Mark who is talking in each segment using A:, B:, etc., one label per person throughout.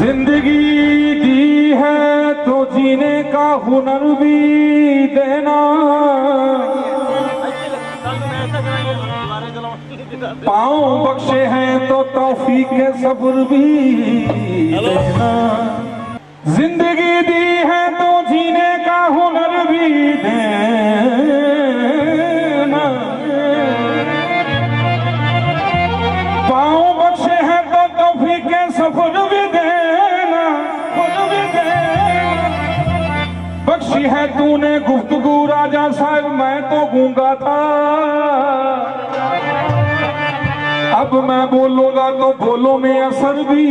A: ज़िंदगी दी है तो जीने का हुनर भी देना। पाँव बख्शे हैं तो तौफीक के सब्र भी देना। ज़िंदगी दी है तो जीने का हुनर भी देना। पाँव बख्शे हैं तो तौफीक के सफ़र भी देना बख्शी है तूने गुफ्तगू राजा साहब, मैं तो गूँगा था। अब मैं बोलूँगा तो बोलो में असर भी।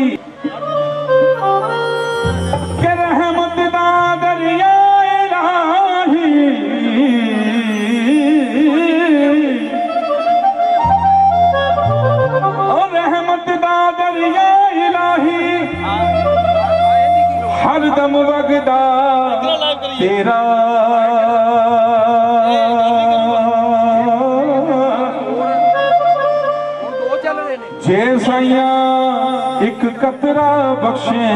A: रहमत रहमत हर दम वगदा। तेरा ਜੇ ਸਾਈਆਂ ਇੱਕ ਕਤਰਾ ਬਖਸ਼ੇ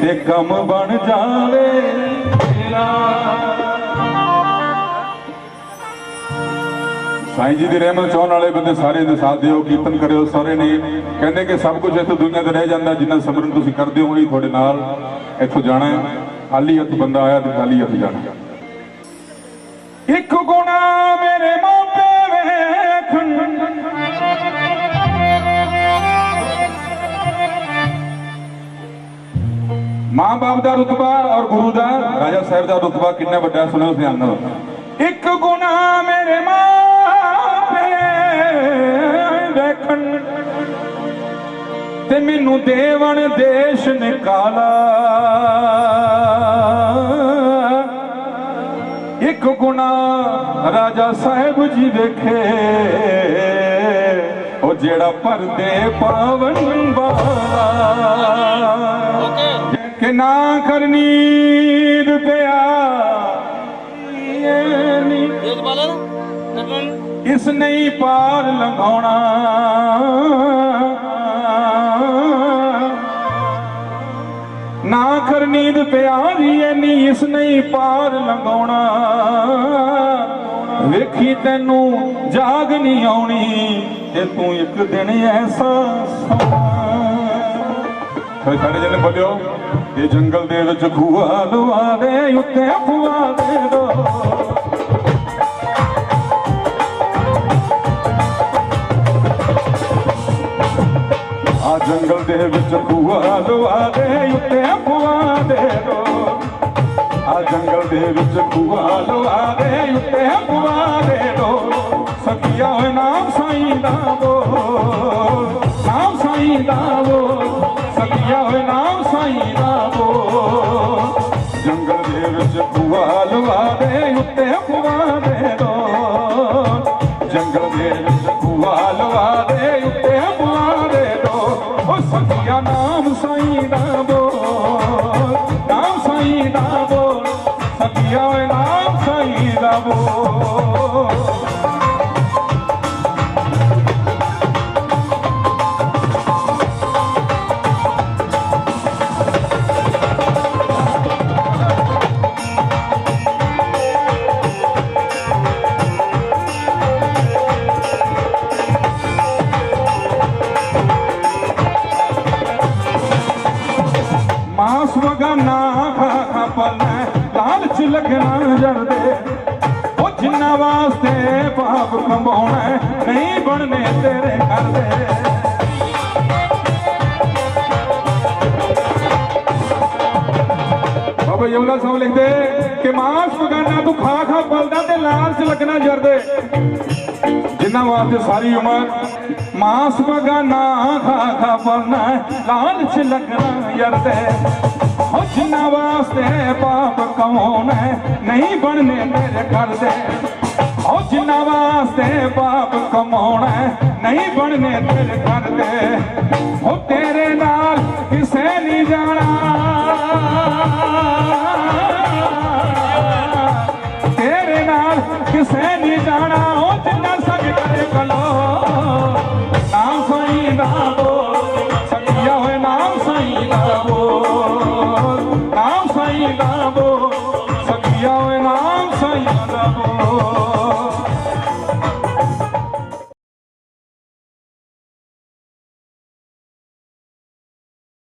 A: ਤੇ ਕੰਮ ਬਣ ਜਾਵੇ ਤੇਰਾ। ਸਾਈਂ ਜੀ ਦੀ ਰਹਿਮਤ ਚਾਹਣ ਵਾਲੇ ਬੰਦੇ ਸਾਰੇ ਦੇ ਸਾਥ ਦਿਓ, ਕੀਰਤਨ ਕਰਿਓ, ਸਾਰੇ ਨੇ। ਕਹਿੰਦੇ ਕਿ ਸਭ ਕੁਝ ਇੱਥੇ ਦੁਨੀਆ ਤੇ ਰਹਿ ਜਾਂਦਾ, ਜਿੰਨਾ ਸਿਮਰਨ ਤੁਸੀਂ ਕਰਦੇ ਹੋ ਉਹੀ ਤੁਹਾਡੇ ਨਾਲ, ਇੱਥੋਂ ਜਾਣਾ ਹੈ। ਖਾਲੀ ਹੱਥ ਬੰਦਾ ਆਇਆ ਤੇ ਖਾਲੀ ਹੱਥ ਜਾਣਾ। ਇੱਕ ਗੁਣਾ ਮੇਰੇ ਮਾਪੇ ਵੇਖਣ। ਮਾਂ ਬਾਪ ਦਾ ਰੁਤਬਾ ਔਰ ਗੁਰੂ ਦਾ ਰਾਜਾ ਸਾਹਿਬ ਦਾ ਰੁਤਬਾ ਕਿੰਨਾ ਵੱਡਾ ਹੈ, ਸੁਣੋ ਧਿਆਨ ਨਾਲ। ਇੱਕ ਗੁਨਾ ਮੇਰੇ ਮਾਪੇ ਵੇਖਣ। ਤੇ ਮੈਨੂੰ ਦੇਵਣ ਦੇਸ਼ ਨਿਕਾਲਾ। ਇੱਕ ਗੁਨਾ ਰਾਜਾ ਸਾਹਿਬ ਜੀ ਵੇਖੇ ਉਹ ਜਿਹੜਾ ਪਰਦੇ ਪਾਵਨ ਵਾਲਾ। ਕਿ ਨਾ ਕਰਨੀ ਪਿਆ। ਇਸ ਨਹੀਂ ਪਾਰ ਲੰਘਾਉਣਾ। ਨੀਂਦ ਪਿਆਰੀ ਐਨੀ ਇਸ ਨਹੀਂ ਪਾਰ ਲੰਘਾਉਣਾ। ਵੇਖੀ ਤੈਨੂੰ ਜਾਗ ਨਹੀਂ ਆਉਣੀ ਤੇ ਤੂੰ ਇੱਕ ਦਿਨ ਐਸਾ ਸੋਣਾ। ਸਾਡੇ ਜਨ ਜਣੇ ਬੋਲਿਓ, ਇਹ ਜੰਗਲ ਦੇ ਵਿੱਚ ਖੂਆ ਲਵਾ ਦੇ, ਉੱਤੇ ਖੂਆ ਦੇ ਦੋ। ਆ ਜੰਗਲ ਦੇ ਵਿੱਚ ਖੂਆ ਲਵਾ ਦੇ ਉੱਤੇ ਖੂਆ ਦੇ ਦੋ ਆ ਜੰਗਲ ਦੇ ਵਿੱਚ ਖੂਆ ਲਵਾ ਦੇ ਉੱਤੇ ਖੂਆ ਦੇ ਦੋ ਸਖੀਆ ਹੋਏ ਨਾਮ ਸਾਈਂ ਦਾ ਬੋਲ। ਨਾਮ ਸਾਈਂ ਦਾ ਬੋਲ। ਸਖੀਆ ਹੋਏ ਨਾਮ ਸਾਈਂ ਦਾ ਬੋਲ। ਜੰਗਲ ਦੇ ਵਿੱਚ ਖੂਆ ਲਵਾ ਦੇ ਉੱਤੇ ਖੂਆ ਦੇ ਦੋ ਜੰਗਲ ਦੇ ਵਿੱਚ ਖੂਆ ਲਵਾ ਦੇ साईं रबो न साईं रबो है राम साईं रबो ਲੱਗਣਾ ਜਰਦੇ ਉਹ ਜਿੰਨਾ ਵਾਸਤੇ ਪਾਪ ਕਮਾਉਣਾ ਨਹੀਂ ਬਣਨੇ ਤੇਰੇ ਘਰ ਦੇ। ਬਾਬਾ ਯਮਨਾ ਸਾਹਿਬ ਲਿਖਦੇ ਕਿ ਮਾਸ ਵਗਾਨਾ ਤੂੰ ਖਾ ਖਾ ਪਲਦਾ ਤੇ ਲਾਲਚ ਲੱਗਣਾ ਜਰਦੇ। ਜਿਨ੍ਹਾਂ ਵਾਸਤੇ ਸਾਰੀ ਉਮਰ ਮਾਸ ਬਗਾਨਾ ਖਾ ਖਾ ਪਰਨਾ ਲਾਲਚ ਲੱਗਣਾ ਯਰਦੇ ਹੋ ਜਿਨ੍ਹਾਂ ਵਾਸਤੇ ਪਾਪ ਕਮਾਉਣਾ ਨਹੀਂ ਬਣਨੇ ਮੇਰੇ ਘਰ ਦੇ। ਹੋ ਜਿਨ੍ਹਾਂ ਵਾਸਤੇ ਪਾਪ ਕਮਾਉਣਾ ਨਹੀਂ ਬਣਨੇ ਤੇਰੇ ਘਰ ਦੇ। ਹੋ ਤੇਰੇ ਨਾਲ ਕਿਸੇ ਨਹੀਂ ਜਾਣਾ।